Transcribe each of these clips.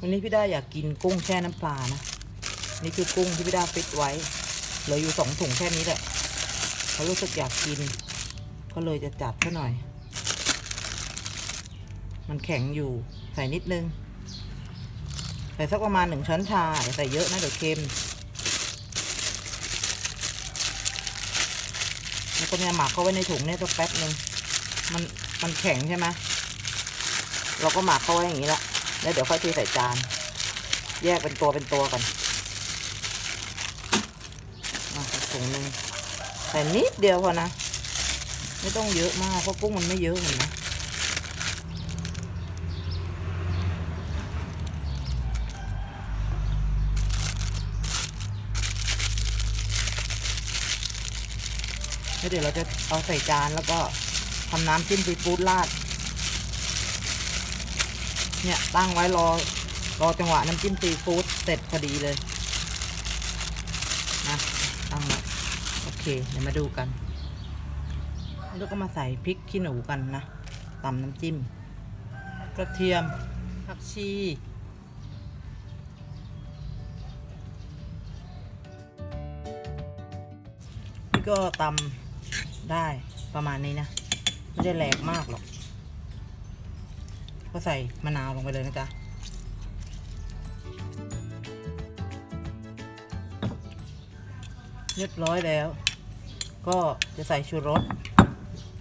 วันนี้พี่ด้าอยากกินกุ้งแช่น้ำปลานะ นี่คือกุ้งที่พี่ด้าฟิตไว้ เหลืออยู่สองถุงแค่นี้แหละเขารู้สึกอยากกิน ก็เลยจะจัดซะหน่อย มันแข็งอยู่ใส่นิดนึง ใส่สักประมาณหนึ่งช้อนชาอย่าใส่เยอะนะเดี๋ยวเค็ม แล้วก็เนี่ยหมักเขาไว้ในถุงเนี่ยสักแป๊บหนึ่งมันมันแข็งใช่ไหมเราก็หมักเขาไว้อย่างนี้ละ แล้วเดี๋ยวค่อยเทใส่จาน แยกเป็นตัวเป็นตัวกันอ่อีกถุงหนึ่งใส่นิดเดียวพอนะ ไม่ต้องเยอะมากเพราะกุ้งมันไม่เยอะเห็นไหมแล้วเดี๋ยวเราจะเอาใส่จานแล้วก็ทำน้ำจิ้มซีฟู้ดราด เนี่ยตั้งไว้รอรอจังหวะน้ำจิ้มซีฟู้ดเสร็จพอดีเลยนะตั้งไว้โอเคเดี๋ยวมาดูกัน แล้วก็มาใส่พริกขี้หนูกันนะตำน้ำจิ้ม กระเทียมผักชีก็ตำได้ประมาณนี้นะ ไม่ได้แหลกมากหรอก ก็ใส่มะนาวลงไปเลยนะจ๊ะเรียบร้อยแล้ว ก็จะใส่ชูรส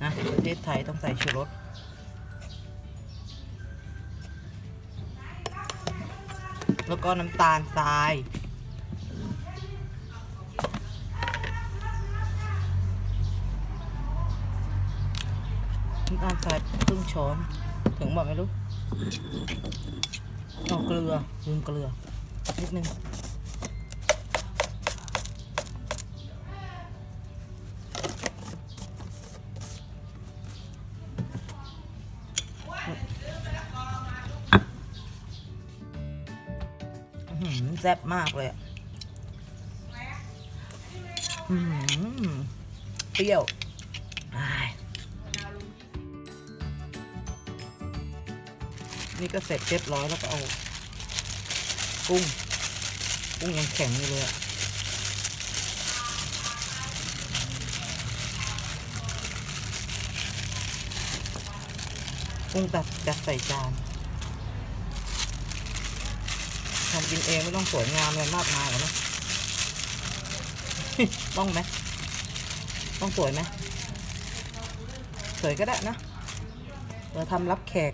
นะประเทศไทยต้องใส่ชูรสแล้วก็น้ำตาลทรายน้ำตาลทรายครึ่งช้อน ถึงบอกไม่รู้ เอาเกลือลืมเกลือ นิดนึงอื้อหือแซ่บมากเลยอะอื้อหือเปรี้ยว นี่ก็เสร็จเรียบร้อยแล้วก็เอากุ้งกุ้งยังแข็งอยู่เลยอะกุ้งตัดจัดใส่จานทำกินเองไม่ต้องสวยงามอะไรมากมายหรอกนะต้องไหมต้องสวยไหมสวยก็ได้นะเราทำรับแขก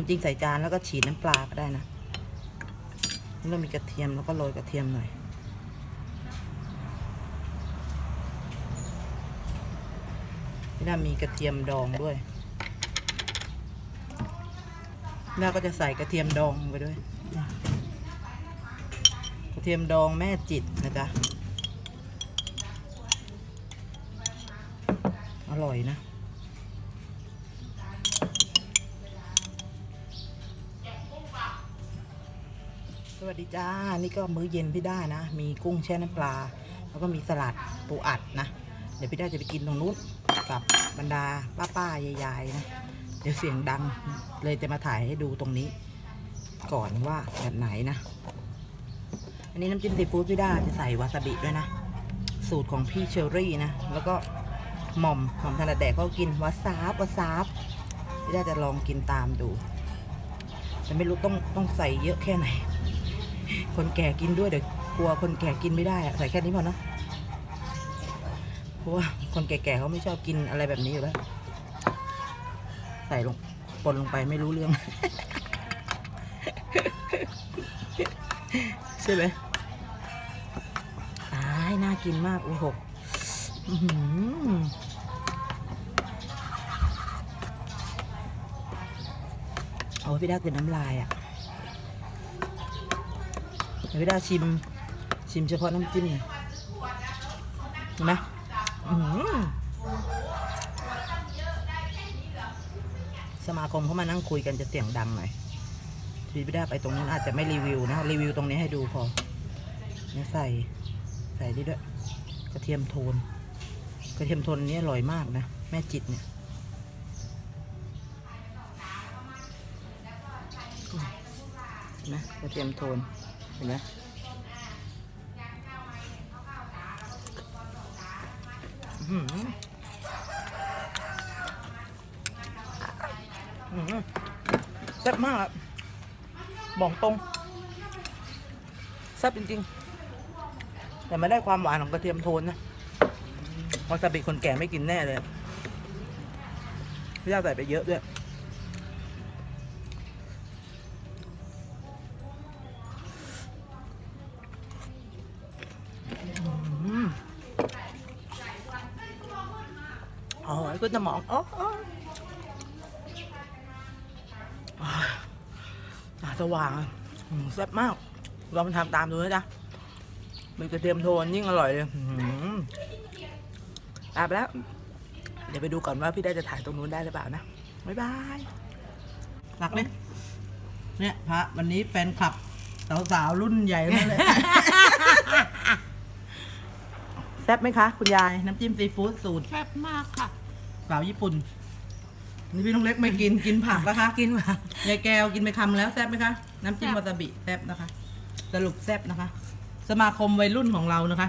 ทำจริงใส่จานแล้วก็ฉีดน้ำปลาก็ได้นะแล้วเรามีกระเทียมแล้วก็โรยกระเทียมหน่อยพี่ดามีกระเทียมดองด้วยพี่ดาก็จะใส่กระเทียมดองไปด้วย กระเทียมดองแม่จิตนะจ๊ะ อร่อยนะ สวัสดีจ้า นี่ก็มื้อเย็นพี่ด้านะ มีกุ้งแช่น้ำปลา แล้วก็มีสลัดปูอัดนะ เดี๋ยวพี่ด้าจะไปกินตรงนู้นกับบรรดาป้าป้าๆยายๆนะ เดี๋ยวเสียงดังเลยจะมาถ่ายให้ดูตรงนี้ ก่อนว่าแบบไหนนะ อันนี้น้ำจิ้มซีฟู้ดพี่ด้าจะใส่วาซาบิด้วยนะ สูตรของพี่เชอรี่นะ แล้วก็หม่อมหม่อมถนัดแดกก็กินวาซาบวาซาบพี่ด้าจะลองกินตามดูแต่ไม่รู้ต้องต้องใส่เยอะแค่ไหน คนแก่กินด้วยเดี๋ยวกลัวคนแก่กินไม่ได้อะใส่แค่นี้พอเนอะเพราะว่าคนแก่ๆเขาไม่ชอบกินอะไรแบบนี้อยู่แล้ว ใส่ลงปนลงไปไม่รู้เรื่อง ใช่ไหมตายน่ากินมากโอ้โหอื้อหือโอ้พี่ดาคือน้ำลายอะ เวพี่ดาชิม ชิมเฉพาะน้ำจิ้มหน่ยเห็นไหมสมาคมเขามานั่งคุยกันจะเสียงดังหน่อยทีพี่ดาไปตรงนั้นอาจจะไม่รีวิวนะ รีวิวตรงนี้ให้ดูพอเนี่ยใส่ใส่นี่ด้วย กระเทียมโทน กระเทียมโทนอันนี้อร่อยมากนะ แม่จิตเนี่ยนไหมกระเทียมโทน เห็นไหมอื้อหืออื้อหือแซ่บมากอะบอกตรงแซ่บจริงๆ แต่ไม่ได้ความหวานของกระเทียมโทนนะวาซาบิคนแก่ไม่กินแน่เลยอะพี่ย่าใส่ไปเยอะด้วย อ๋อก็จะมองอ๋ออ๋ออ่าตาสว่างอะอืมแซ่บมากลองไปทำตามดูนะจ๊ะมีกระเทียมโทนยิ่งอร่อยเลยอื้อหืออาไปแล้ว เดี๋ยวไปดูก่อนว่าพี่ได้จะถ่ายตรงนู้นได้หรือเปล่านะ บ๊ายบายหลักเลยเนี่ยพระวันนี้แฟนคลับ สาวๆรุ่นใหญ่นั่นเลยแซ่บไหมคะ คุณยาย น้ำจิ้มซีฟู้ดสูตรแซ่บมากค่ะ สาวญี่ปุ่นนี่พี่น้องเล็กไม่กินกินผักนะคะกินมายายแก้วกินไปคำแล้วแซ่บไหมคะน้ำจิ้มแซ่บวาซาบิแซ่บนะคะสรุปแซ่บนะคะ สมาคมวัยรุ่นของเรานะคะ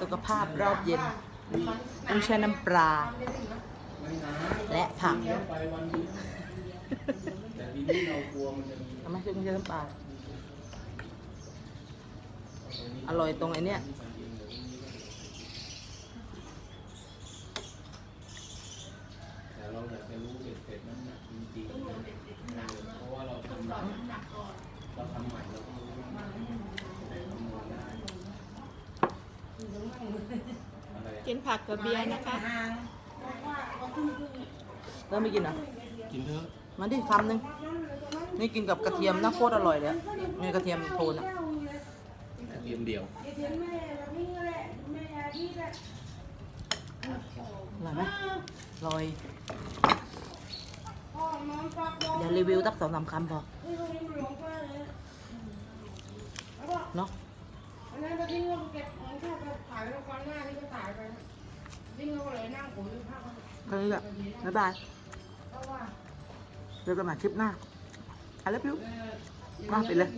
สุขภาพรอบเย็นกุ้งแช่น้ำปลา และผักทำไมซื้อกุ้งแช่น้ำปลาอร่อยตรงไอ้เนี้ย แต่เราอยากจะรู้เบ็ดเสร็จน้ำหนักจริงๆเพราะว่าเราทำเราทำใหม่เราต้องรู้แต่คำนวณได้ อะไรกินผักกับเบียร์นะคะ เริ่มไม่กินเหรอะ กินเถอะมาดิคำหนึ่งนี่กินกับกระเทียมนะโคตรอร่อยเลยอะนี่กระเทียมโทนอะกระเทียมเดียวอร่อยไหมอร่อย เดี๋ยวรีวิวสักสองสามคำพอเนาะ ทิ้งเราเลยนั่งคุยภาพแค่นี้แหละบ๊ายบายเพราะว่าเจอกันใหม่คลิปหน้า I love you มาไปเลย